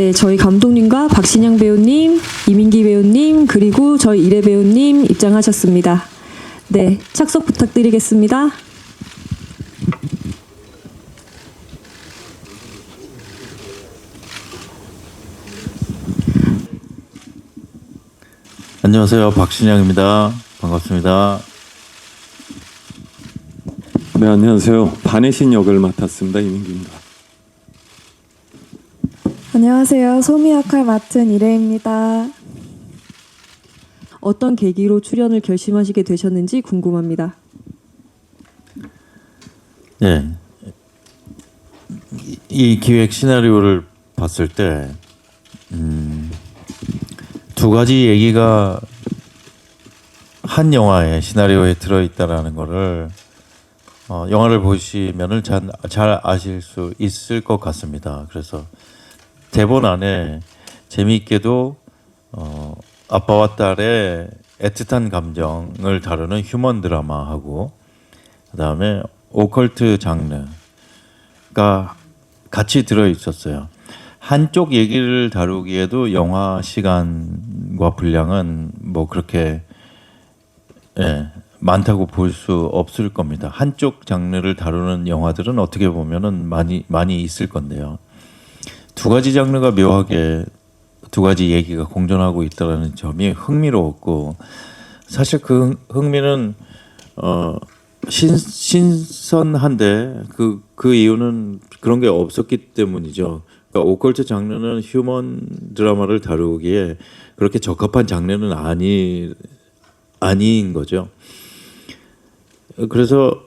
네, 저희 감독님과 박신양 배우님, 이민기 배우님, 그리고 저희 이래 배우님 입장하셨습니다. 네, 착석 부탁드리겠습니다. 안녕하세요. 박신양입니다. 반갑습니다. 네, 안녕하세요. 반해신 역을 맡았습니다. 이민기입니다. 안녕하세요. 소미 역할 맡은 이래입니다. 어떤 계기로 출연을 결심하시게 되셨는지 궁금합니다. 네. 이- 이 기획 시나리오를 봤을 때, 음, 두 가지 얘기가 한 영화의 시나리오에 들어있다라는 거를 어, 영화를 보시면은 잘, 잘 아실 수 있을 것 같습니다. 그래서 대본 안에 재미있게도 어, 아빠와 딸의 애틋한 감정을 다루는 휴먼 드라마하고 그다음에 오컬트 장르가 같이 들어 있었어요. 한쪽 얘기를 다루기에도 영화 시간과 분량은 뭐 그렇게 예, 많다고 볼 수 없을 겁니다. 한쪽 장르를 다루는 영화들은 어떻게 보면은 많이 많이 있을 건데요. 두 가지 장르가 묘하게 두 가지 얘기가 공존하고 있다는 점이 흥미로웠고 사실 그 흥미는 어 신, 신선한데 그, 그 이유는 그런 게 없었기 때문이죠. 그러니까 오컬트 장르는 휴먼 드라마를 다루기에 그렇게 적합한 장르는 아니 아닌 거죠. 그래서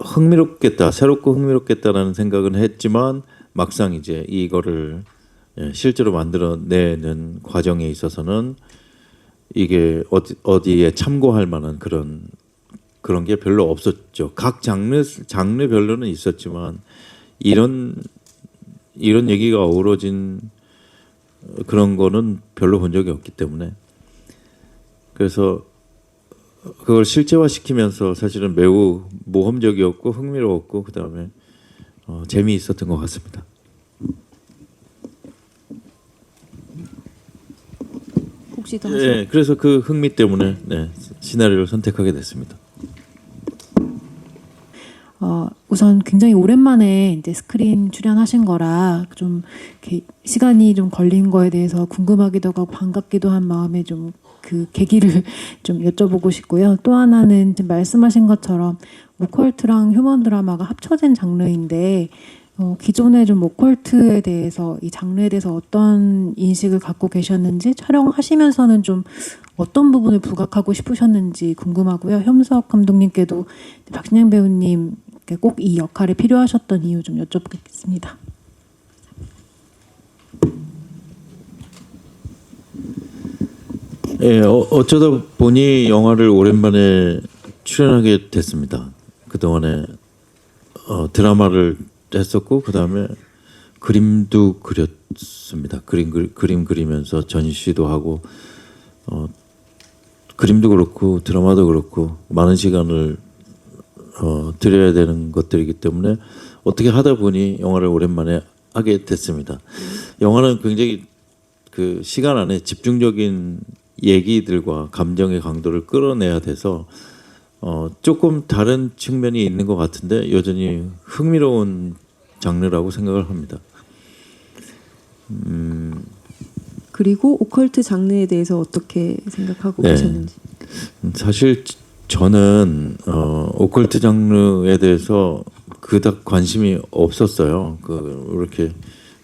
흥미롭겠다, 새롭고 흥미롭겠다라는 생각은 했지만 막상 이제 이거를 예, 실제로 만들어내는 과정에 있어서는 이게 어디 어디에 참고할 만한 그런 그런 게 별로 없었죠. 각 장르 장르별로는 있었지만 이런 이런 얘기가 어우러진 그런 거는 별로 본 적이 없기 때문에 그래서 그걸 실제화시키면서 사실은 매우 모험적이었고 흥미로웠고 그 다음에 어, 재미있었던 것 같습니다. 혹시 더 네, 그래서 그 흥미 때문에 네, 시나리오를 선택하게 됐습니다. 어, 우선 굉장히 오랜만에 이제 스크린 출연하신 거라 좀 이렇게 시간이 좀 걸린 거에 대해서 궁금하기도 하고 반갑기도 한 마음에 좀 그 계기를 좀 여쭤보고 싶고요. 또 하나는 지금 말씀하신 것처럼 오컬트랑 휴먼 드라마가 합쳐진 장르인데 어, 기존에 좀 오컬트에 대해서 이 장르에 대해서 어떤 인식을 갖고 계셨는지 촬영하시면서는 좀 어떤 부분을 부각하고 싶으셨는지 궁금하고요. 현석 감독님께도 박신양 배우님 꼭 이 역할이 필요하셨던 이유 좀 여쭤보겠습니다. 예, 어, 어쩌다 보니 영화를 오랜만에 출연하게 됐습니다. 그 동안에 어, 드라마를 했었고 그 다음에 그림도 그렸습니다. 그림 그리, 그림 그리면서 전시도 하고 어, 그림도 그렇고 드라마도 그렇고 많은 시간을 어, 드려야 되는 것들이기 때문에 어떻게 하다 보니 영화를 오랜만에 하게 됐습니다. 영화는 굉장히 그 시간 안에 집중적인 얘기들과 감정의 강도를 끌어내야 돼서 어, 조금 다른 측면이 있는 것 같은데 여전히 흥미로운 장르라고 생각을 합니다. 그리고 오컬트 장르에 대해서 어떻게 생각하고 네. 계셨는지. 사실 저는 어, 오컬트 장르에 대해서 그닥 관심이 없었어요. 그 이렇게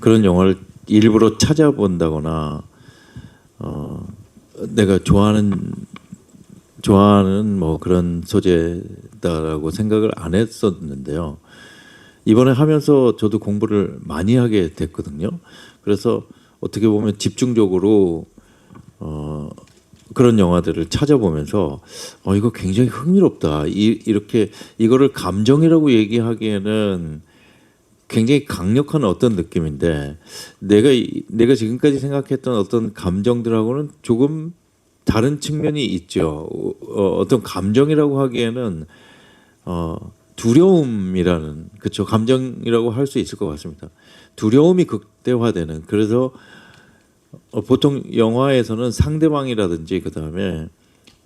그런 영화를 일부러 찾아본다거나 어, 내가 좋아하는 좋아하는 뭐 그런 소재다라고 생각을 안 했었는데요. 이번에 하면서 저도 공부를 많이 하게 됐거든요. 그래서 어떻게 보면 집중적으로 어, 그런 영화들을 찾아보면서 어 이거 굉장히 흥미롭다. 이, 이렇게 이거를 감정이라고 얘기하기에는 굉장히 강력한 어떤 느낌인데 내가 이- 내가 지금까지 생각했던 어떤 감정들하고는 조금 다른 측면이 있죠. 어, 어떤 감정이라고 하기에는 어, 두려움이라는 그쵸 감정이라고 할 수 있을 것 같습니다. 두려움이 극대화되는 그래서 어, 보통 영화에서는 상대방이라든지 그 다음에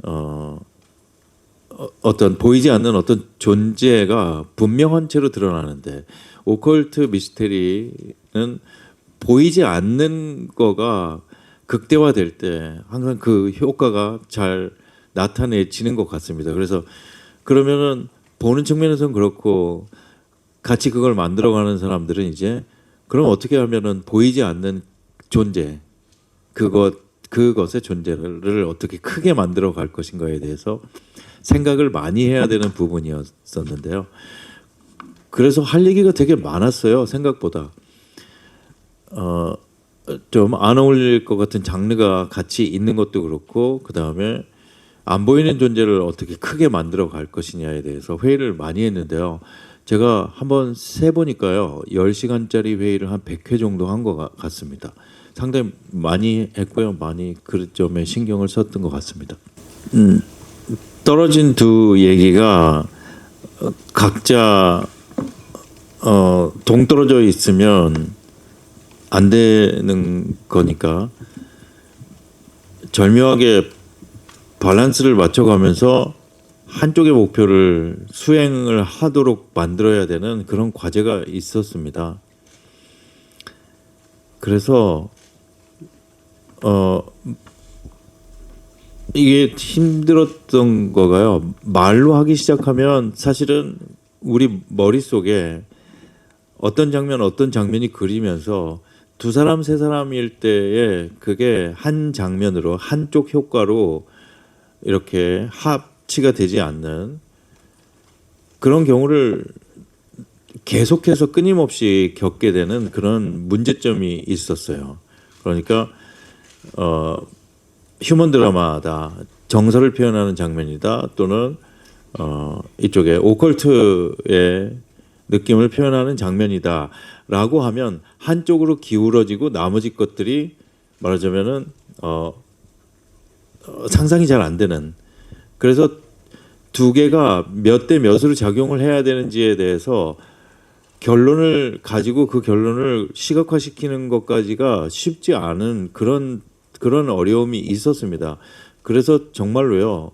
어, 어, 어떤 보이지 않는 어떤 존재가 분명한 채로 드러나는데 오컬트 미스테리는 보이지 않는 거가 극대화될 때 항상 그 효과가 잘 나타내지는 것 같습니다. 그래서 그러면은 보는 측면에서는 그렇고 같이 그걸 만들어가는 사람들은 이제 그럼 어떻게 하면은 보이지 않는 존재 그것 그것의 존재를 어떻게 크게 만들어 갈 것인가에 대해서 생각을 많이 해야 되는 부분이었었는데요. 그래서 할 얘기가 되게 많았어요. 생각보다 어, 좀 안 어울릴 것 같은 장르가 같이 있는 것도 그렇고 그 다음에 안 보이는 존재를 어떻게 크게 만들어 갈 것이냐에 대해서 회의를 많이 했는데요. 제가 한번 세 보니까요. 10시간짜리 회의를 한 100회 정도 한 것 같습니다. 상당히 많이 했고요. 많이 그 점에 신경을 썼던 것 같습니다. 음, 떨어진 두 얘기가 어, 각자 어, 동떨어져 있으면 안 되는 거니까 절묘하게 밸런스를 맞춰가면서 한쪽의 목표를 수행을 하도록 만들어야 되는 그런 과제가 있었습니다. 그래서 어 이게 힘들었던 거가요. 말로 하기 시작하면 사실은 우리 머릿속에 어떤 장면 어떤 장면이 그리면서 두 사람 세 사람일 때에 그게 한 장면으로 한쪽 효과로 이렇게 합치가 되지 않는 그런 경우를 계속해서 끊임없이 겪게 되는 그런 문제점이 있었어요. 그러니까 어 휴먼 드라마다 정서를 표현하는 장면이다 또는 어 이쪽에 오컬트의 느낌을 표현하는 장면이다라고 하면 한쪽으로 기울어지고 나머지 것들이 말하자면은 어, 어 상상이 잘 안 되는. 그래서 두 개가 몇 대 몇으로 작용을 해야 되는지에 대해서 결론을 가지고 그 결론을 시각화시키는 것까지가 쉽지 않은 그런 그런 어려움이 있었습니다. 그래서 정말로요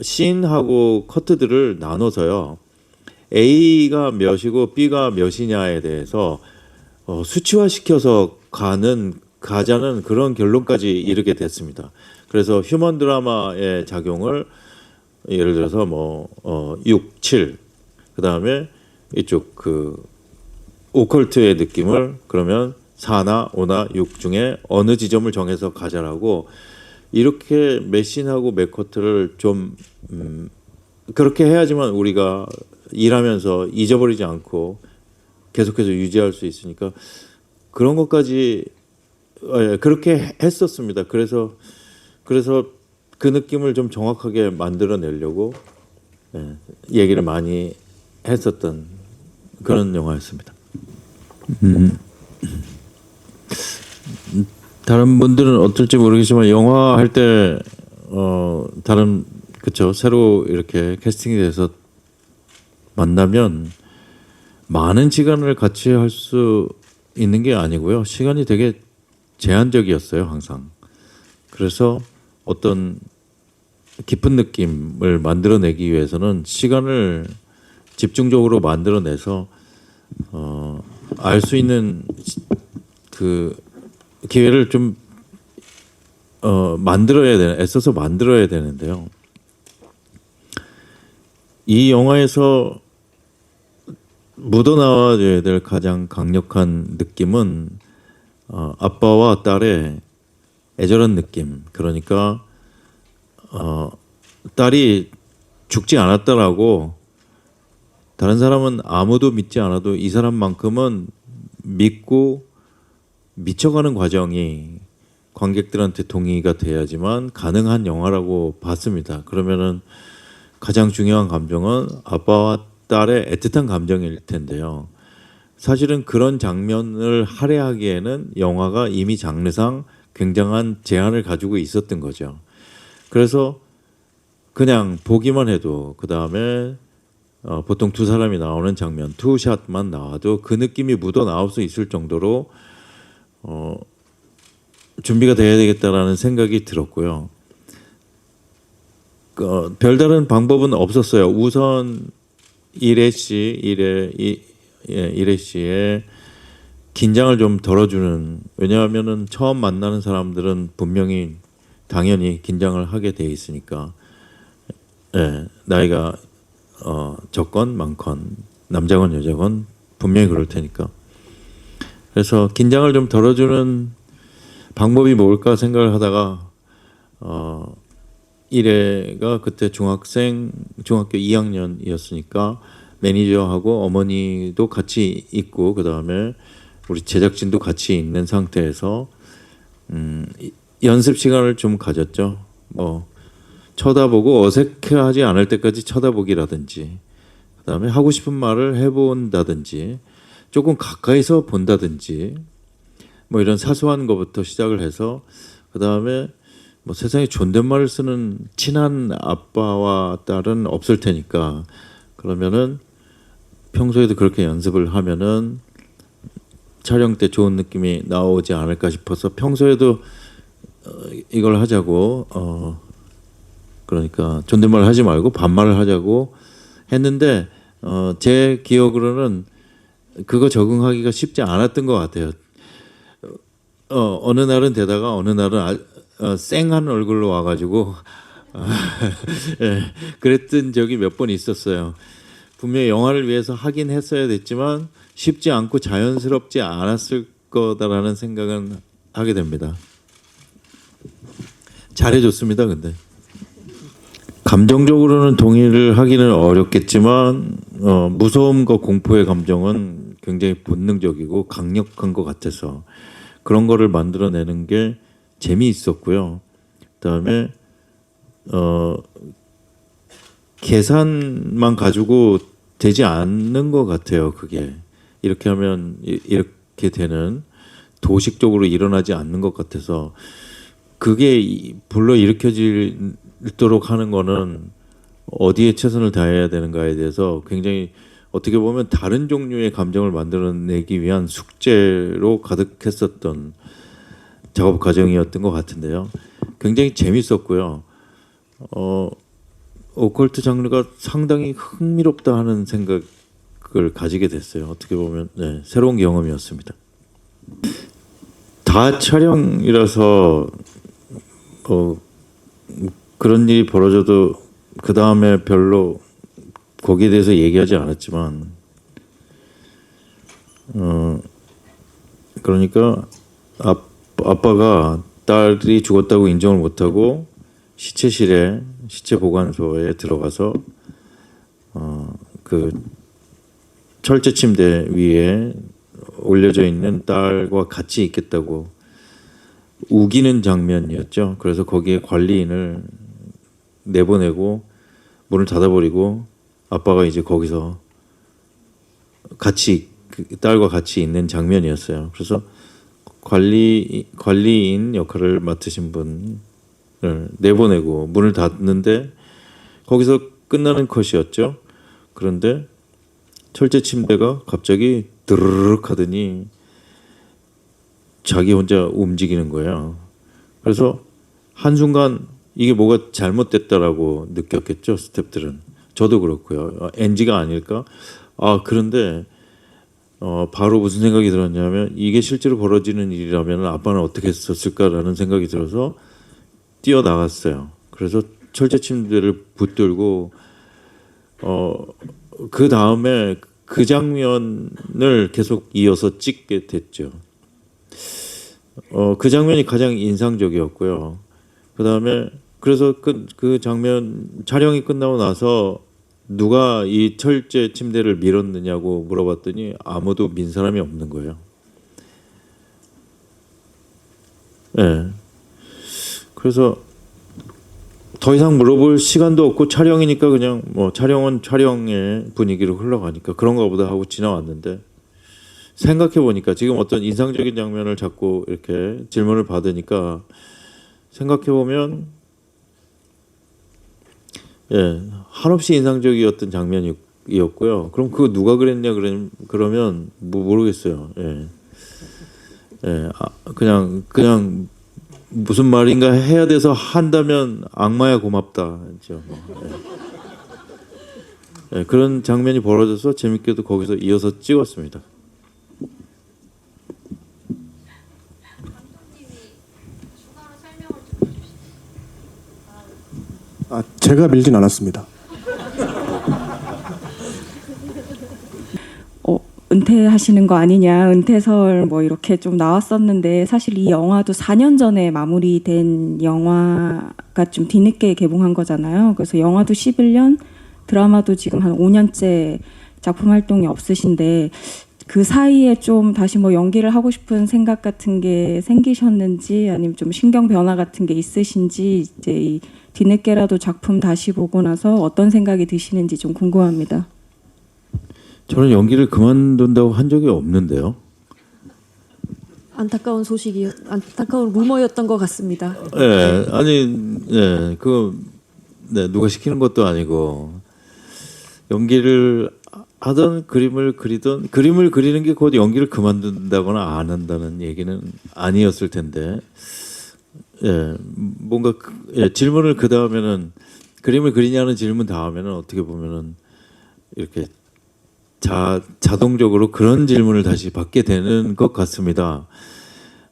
씬하고 커트들을 나눠서요 A가 몇이고 B가 몇이냐에 대해서 어, 수치화시켜서 가는 가자는 그런 결론까지 이르게 됐습니다. 그래서 휴먼 드라마의 작용을 예를 들어서 뭐 어, 6, 7 그다음에 이쪽 그 오컬트의 느낌을 그러면 4나 5나 6 중에 어느 지점을 정해서 가자라고 이렇게 메신하고 맥커트를 좀 음, 그렇게 해야지만 우리가 일하면서 잊어버리지 않고 계속해서 유지할 수 있으니까 그런 것까지 어, 예, 그렇게 했었습니다. 그래서 그래서 그 느낌을 좀 정확하게 만들어내려고 예, 얘기를 많이 했었던 그런 영화였습니다. 음. 다른 분들은 어떨지 모르겠지만 영화 할 때 어, 다른 그쵸 새로 이렇게 캐스팅이 돼서 만나면 많은 시간을 같이 할 수 있는 게 아니고요. 시간이 되게 제한적이었어요, 항상. 그래서 어떤 깊은 느낌을 만들어내기 위해서는 시간을 집중적으로 만들어내서 어, 알 수 있는 그 기회를 좀 어, 만들어야 되는 애써서 만들어야 되는데요. 이 영화에서 묻어나와줘야 될 가장 강력한 느낌은 어, 아빠와 딸의 애절한 느낌. 그러니까 어, 딸이 죽지 않았다라고 다른 사람은 아무도 믿지 않아도 이 사람만큼은 믿고 미쳐가는 과정이 관객들한테 동의가 돼야지만 가능한 영화라고 봤습니다. 그러면은 가장 중요한 감정은 아빠와 딸의 애틋한 감정일 텐데요. 사실은 그런 장면을 할애하기에는 영화가 이미 장르상 굉장한 제한을 가지고 있었던 거죠. 그래서 그냥 보기만 해도 그 다음에 어, 보통 두 사람이 나오는 장면 투샷만 나와도 그 느낌이 묻어 나올 수 있을 정도로 어, 준비가 돼야 되겠다라는 생각이 들었고요. 어, 별다른 방법은 없었어요. 우선 이래 씨, 이래 이 예, 이래 긴장을 좀 덜어주는 왜냐하면은 처음 만나는 사람들은 분명히 당연히 긴장을 하게 돼 있으니까 예, 나이가 어, 적건 많건 남자건 여자건 분명히 그럴 테니까 그래서 긴장을 좀 덜어주는 방법이 뭘까 생각을 하다가 어, 이래가 그때 중학생 중학교 2학년이었으니까 매니저하고 어머니도 같이 있고 그 다음에 우리 제작진도 같이 있는 상태에서 음, 이- 연습 시간을 좀 가졌죠. 뭐 쳐다보고 어색해하지 않을 때까지 쳐다보기라든지 그 다음에 하고 싶은 말을 해본다든지 조금 가까이서 본다든지 뭐 이런 사소한 것부터 시작을 해서 그 다음에 뭐 세상에 존댓말을 쓰는 친한 아빠와 딸은 없을 테니까 그러면은 평소에도 그렇게 연습을 하면은 촬영 때 좋은 느낌이 나오지 않을까 싶어서 평소에도 어, 이걸 하자고 어 그러니까 존댓말 하지 말고 반말을 하자고 했는데 어 제 기억으로는 그거 적응하기가 쉽지 않았던 것 같아요. 어 어느 날은 되다가 어느 날은 아, 어, 쌩한 얼굴로 와가지고 예, 그랬던 적이 몇 번 있었어요. 분명히 영화를 위해서 하긴 했어야 됐지만 쉽지 않고 자연스럽지 않았을 거다라는 생각은 하게 됩니다. 잘해줬습니다, 근데. 감정적으로는 동의를 하기는 어렵겠지만 어, 무서움과 공포의 감정은 굉장히 본능적이고 강력한 것 같아서 그런 거를 만들어내는 게 재미있었고요. 그다음에 어, 계산만 가지고 되지 않는 것 같아요. 그게 이렇게 하면 이- 이렇게 되는 도식적으로 일어나지 않는 것 같아서 그게 이- 불러 일으켜지도록 하는 거는 어디에 최선을 다해야 되는가에 대해서 굉장히 어떻게 보면 다른 종류의 감정을 만들어내기 위한 숙제로 가득했었던 작업 과정이었던 것 같은데요. 굉장히 재밌었고요. 어, 오컬트 장르가 상당히 흥미롭다 하는 생각을 가지게 됐어요. 어떻게 보면 네, 새로운 경험이었습니다. 다 촬영이라서 어, 그런 일이 벌어져도 그 다음에 별로 거기에 대해서 얘기하지 않았지만 어 그러니까 아, 아빠가 딸이 죽었다고 인정을 못하고 시체실에 시체 보관소에 들어가서 어 그 철제 침대 위에 올려져 있는 딸과 같이 있겠다고 우기는 장면이었죠. 그래서 거기에 관리인을 내보내고 문을 닫아버리고 아빠가 이제 거기서 같이 그 딸과 같이 있는 장면이었어요. 그래서 관리 관리인 역할을 맡으신 분을 내보내고 문을 닫는데 거기서 끝나는 컷이었죠. 그런데 철제 침대가 갑자기 드르륵 하더니 자기 혼자 움직이는 거예요. 그래서 한순간 이게 뭐가 잘못됐다라고 느꼈겠죠, 스탭들은. 저도 그렇고요. 아, NG가 아닐까? 아, 그런데 어, 바로 무슨 생각이 들었냐면 이게 실제로 벌어지는 일이라면 아빠는 어떻게 했었을까라는 생각이 들어서 뛰어 나갔어요. 그래서 철제 침대를 붙들고 어, 그 다음에 그 장면을 계속 이어서 찍게 됐죠. 어, 그 장면이 가장 인상적이었고요. 그 다음에 그래서 그, 그 장면 촬영이 끝나고 나서 누가 이 철제 침대를 밀었느냐고 물어봤더니 아무도 민 사람이 없는 거예요. 예. 네. 그래서 더 이상 물어볼 시간도 없고 촬영이니까 그냥 뭐 촬영은 촬영의 분위기로 흘러가니까 그런가 보다 하고 지나왔는데 생각해 보니까 지금 어떤 인상적인 장면을 자꾸 이렇게 질문을 받으니까 생각해 보면 예 한없이 인상적이었던 장면이 감독이었고요. 그럼 그거 누가 그랬냐 그러, 그러면 뭐 모르겠어요. 예. 예, 아, 그냥 그냥 무슨 말인가 해야 돼서 한다면 악마야 고맙다. 죠 예. 예, 그런 장면이 벌어져서 재밌게도 거기서 이어서 찍었습니다. 아, 제가 밀진 않았습니다. 은퇴하시는 거 아니냐, 은퇴설 뭐 이렇게 좀 나왔었는데 사실 이 영화도 4년 전에 마무리된 영화가 좀 뒤늦게 개봉한 거잖아요. 그래서 영화도 11년, 드라마도 지금 한 5년째 작품 활동이 없으신데 그 사이에 좀 다시 뭐 연기를 하고 싶은 생각 같은 게 생기셨는지 아니면 좀 신경 변화 같은 게 있으신지 이제 이 뒤늦게라도 작품 다시 보고 나서 어떤 생각이 드시는지 좀 궁금합니다. 저는 연기를 그만둔다고 한 적이 없는데요. 안타까운 소식이 안타까운 루머였던 것 같습니다. 예, 아니, 예, 그, 네, 누가 시키는 것도 아니고 연기를 하던 그림을 그리던 그림을 그리는 게 곧 연기를 그만둔다거나 안 한다는 얘기는 아니었을 텐데, 예, 뭔가 그, 예, 질문을 그 다음에는 그림을 그리냐는 질문 다음에는 어떻게 보면은 이렇게 자 자동적으로 그런 질문을 다시 받게 되는 것 같습니다.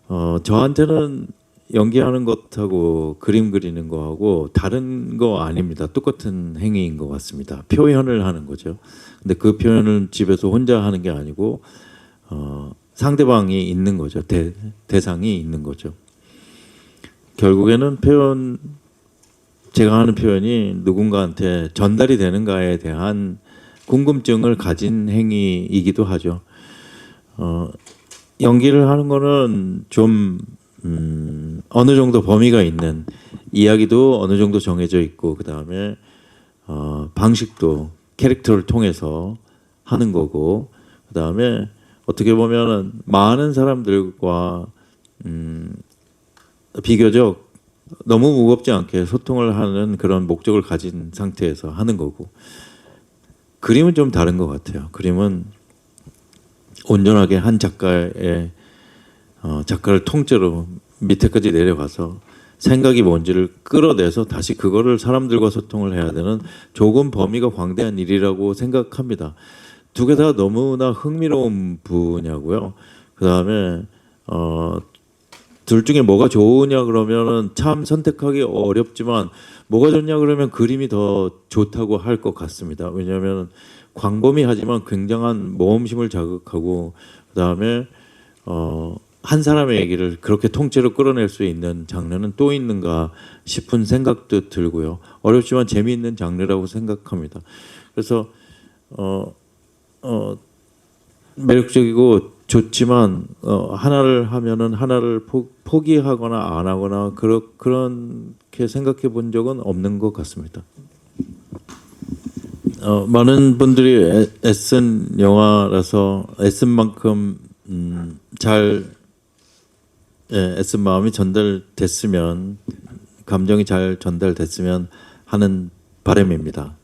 어, 저한테는 연기하는 것하고 그림 그리는 거하고 다른 거 아닙니다. 똑같은 행위인 것 같습니다. 표현을 하는 거죠. 근데 그 표현을 집에서 혼자 하는 게 아니고 어, 상대방이 있는 거죠. 대, 대상이 있는 거죠. 결국에는 표현 제가 하는 표현이 누군가한테 전달이 되는가에 대한 궁금증을 가진 행위이기도 하죠. 어, 연기를 하는 거는 좀 음, 어느 정도 범위가 있는 이야기도 어느 정도 정해져 있고 그 다음에 어, 방식도 캐릭터를 통해서 하는 거고 그 다음에 어떻게 보면은 많은 사람들과 음, 비교적 너무 무겁지 않게 소통을 하는 그런 목적을 가진 상태에서 하는 거고 그림은 좀 다른 것 같아요. 그림은 온전하게 한 작가의 어, 작가를 통째로 밑에까지 내려가서 생각이 뭔지를 끌어내서 다시 그거를 사람들과 소통을 해야 되는 조금 범위가 광대한 일이라고 생각합니다. 두 개 다 너무나 흥미로운 분야고요. 그 다음에 어, 둘 중에 뭐가 좋으냐 그러면은 참 선택하기 어렵지만 뭐가 좋냐 그러면 그림이 더 좋다고 할 것 같습니다. 왜냐하면 광범위하지만 굉장한 모험심을 자극하고 그 다음에 어, 한 사람의 얘기를 그렇게 통째로 끌어낼 수 있는 장르는 또 있는가 싶은 생각도 들고요. 어렵지만 재미있는 장르라고 생각합니다. 그래서 어, 어, 매력적이고 좋지만 어, 하나를 하면은 하나를 포, 포기하거나 안 하거나 그러, 그렇게 생각해 본 적은 없는 것 같습니다. 어, 많은 분들이 애, 애쓴 영화라서 애쓴 만큼 음, 잘 예, 애쓴 마음이 전달됐으면 감정이 잘 전달됐으면 하는 바람입니다.